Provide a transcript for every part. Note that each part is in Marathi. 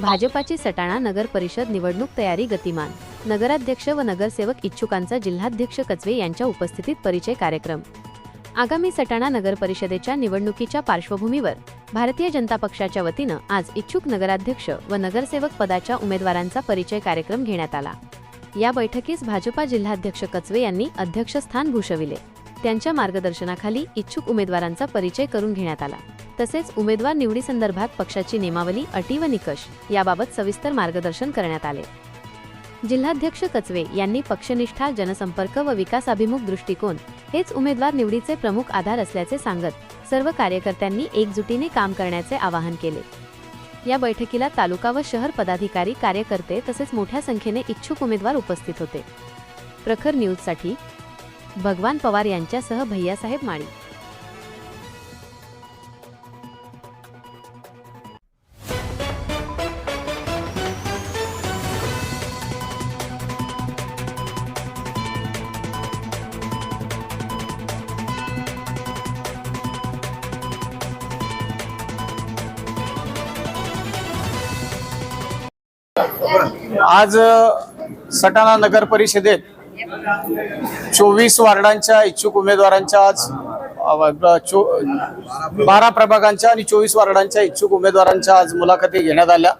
भाजपाची सटाणा नगर परिषद निवडणूक तयारी गतिमान. नगराध्यक्ष व नगरसेवक इच्छुकांचा जिल्हाध्यक्ष कचवे यांच्या उपस्थितीत परिचय कार्यक्रम. आगामी सटाणा नगर परिषदेच्या निवडणुकीच्या पार्श्वभूमीवर भारतीय जनता पक्षाच्या वतीनं आज इच्छुक नगराध्यक्ष व नगरसेवक पदाच्या उमेदवारांचा परिचय कार्यक्रम घेण्यात आला. या बैठकीस भाजपा जिल्हाध्यक्ष कचवे यांनी अध्यक्षस्थान भूषविले. त्यांच्या मार्गदर्शनाखाली इच्छुक उमेदवारांचा परिचय करून घेण्यात आला. तसेच उमेदवार निवडीसंदर्भात पक्षाची नियमावली अटी व निकष याबाबत सविस्तर मार्गदर्शन करण्यात आले. जिल्हाध्यक्ष कचवे यांनी पक्षनिष्ठा जनसंपर्क व विकासाभिमुख दृष्टिकोन हेच उमेदवार निवडीचे प्रमुख आधार असल्याचे सांगत सर्व कार्यकर्त्यांनी एकजुटीने काम करण्याचे आवाहन केले. या बैठकीला तालुका व शहर पदाधिकारी कार्यकर्ते तसेच मोठ्या संख्येने इच्छुक उमेदवार उपस्थित होते. प्रखर न्यूजसाठी भगवान पवार यांच्यासह भैयासाहेब माळी. आज सटाणा नगर परिषदेत चोवीस वार्डांच्या इच्छुक उमेदवारांच्या आज चो बारा प्रभागांच्या आणि चोवीस वार्डांच्या इच्छुक उमेदवारांच्या आज मुलाखती घेण्यात आल्या.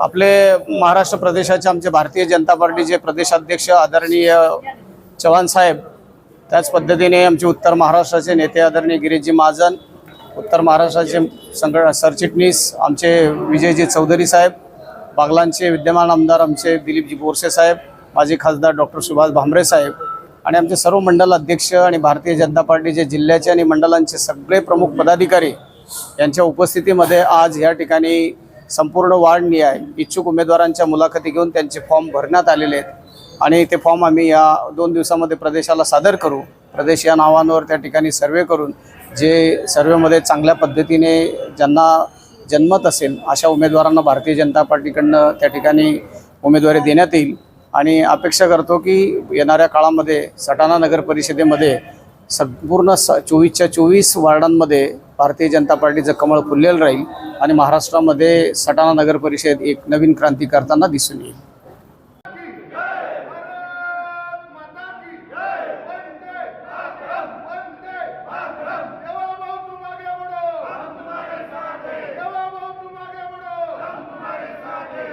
आपले महाराष्ट्र प्रदेशाचे आमचे भारतीय जनता पार्टीचे प्रदेशाध्यक्ष आदरणीय चव्हाण साहेब त्याच पद्धतीने आमचे उत्तर महाराष्ट्राचे नेते आदरणीय गिरीशजी महाजन उत्तर महाराष्ट्राचे संघ सरचिटणीस आमचे विजयजी चौधरी साहेब बागलांचे विद्यमान आमदार आमचे दिलीपजी बोरसे साहेब माजी खासदार डॉक्टर सुभाष भांबरे साहेब आणि आमचे सर्व मंडल अध्यक्ष आणि भारतीय जनता पार्टीचे जिल्ह्याचे आणि मंडलांचे सगळे प्रमुख पदाधिकारी यांच्या उपस्थितीमध्ये आज या ठिकाणी संपूर्ण वार्ड निहाय इच्छुक उमेदवारांच्या मुलाखती घेऊन त्यांचे फॉर्म भरण्यात आलेले आहेत. आणि ते फॉर्म आम्ही या दोन दिवसामध्ये प्रदेशाला सादर करू. प्रदेश या नावांवर त्या ठिकाणी सर्वे करून जे सर्वेमध्ये चांगल्या पद्धतीने ज्यांना जन्मत असेल अशा उमेदवारांना भारतीय जनता पार्टीकडनं त्या ठिकाणी उमेदवारी देण्यात येईल. आणि अपेक्षा करतो की येणाऱ्या काळामध्ये सटाणा नगर परिषदेमध्ये संपूर्ण स चोवीसच्या चोवीस वार्डांमध्ये भारतीय जनता पार्टीचं कमळ फुललेलं राहील आणि महाराष्ट्रामध्ये सटाणा नगर परिषद एक नवीन क्रांती करताना दिसून येईल.